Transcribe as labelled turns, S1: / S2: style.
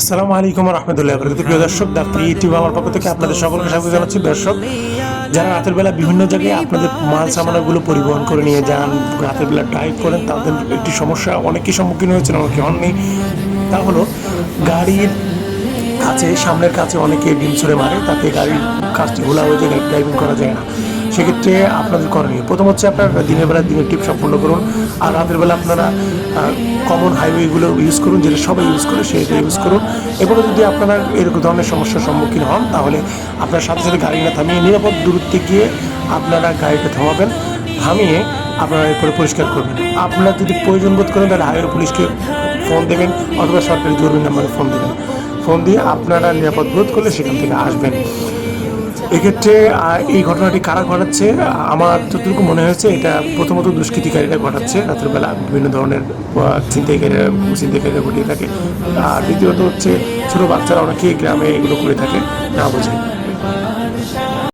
S1: আসসালামু আলাইকুম রহমতুল্লাহ বরকত প্রিয় দর্শক ডাক্তার ইউটিউব আমার পক্ষ থেকে আপনাদের সকলকে স্বাগত জানাচ্ছি। দর্শক, যারা রাতের বেলা বিভিন্ন জায়গায় আপনাদের মাল সামানাগুলো পরিবহন করে নিয়ে যান, রাতের বেলা ড্রাইভ করেন, তাদের একটি সমস্যা অনেকেই সম্মুখীন হয়েছেন, অনেকে হননি। তা হলো, গাড়ির কাছে, সামনের কাছে অনেকে ডিম ছড়ে মারে, তাতে গাড়ির কাজটি ঘোলা হয়ে যায় ড্রাইভিং করা যায় না। সেক্ষেত্রে আপনাদের করণীয়। প্রথম হচ্ছে আপনারা দিনের বেলা দিনের টিপ সম্পূর্ণ করুন। আর রাতের বেলা আপনারা কমন হাইওয়েগুলো ইউজ করুন, যেটা সবাই ইউজ করে সেটা ইউজ করুন। এবারে যদি আপনারা এরকম ধরনের সমস্যার সম্মুখীন হন, তাহলে আপনার সাথে সাথে গাড়িটা থামিয়ে নিরাপদ দূরত্বে গিয়ে আপনারা গাড়িটা থামাবেন, থামিয়ে আপনারা এরপরে পরিষ্কার করবেন। আপনারা যদি প্রয়োজন বোধ করেন, তাহলে হাইওয়ে পুলিশকে ফোন দেবেন অথবা সরকারি জরুরি নাম্বারে ফোন দেবেন। ফোন দিয়ে আপনারা নিরাপদ বোধ করলে সেখান থেকে আসবেন। এক্ষেত্রে এই ঘটনাটি কারা ঘটাচ্ছে? আমার যতটুকু মনে হয়েছে, এটা প্রথমত দুষ্কৃতিকারীরা ঘটাচ্ছে। রাতের বেলা বিভিন্ন ধরনের ছিনতাইকারীরা ছিনতাইকারীরা ঘটিয়ে থাকে। আর দ্বিতীয়ত হচ্ছে, ছোটো বাচ্চারা অনেকেই গ্রামে এগুলো করে থাকে। না বোঝে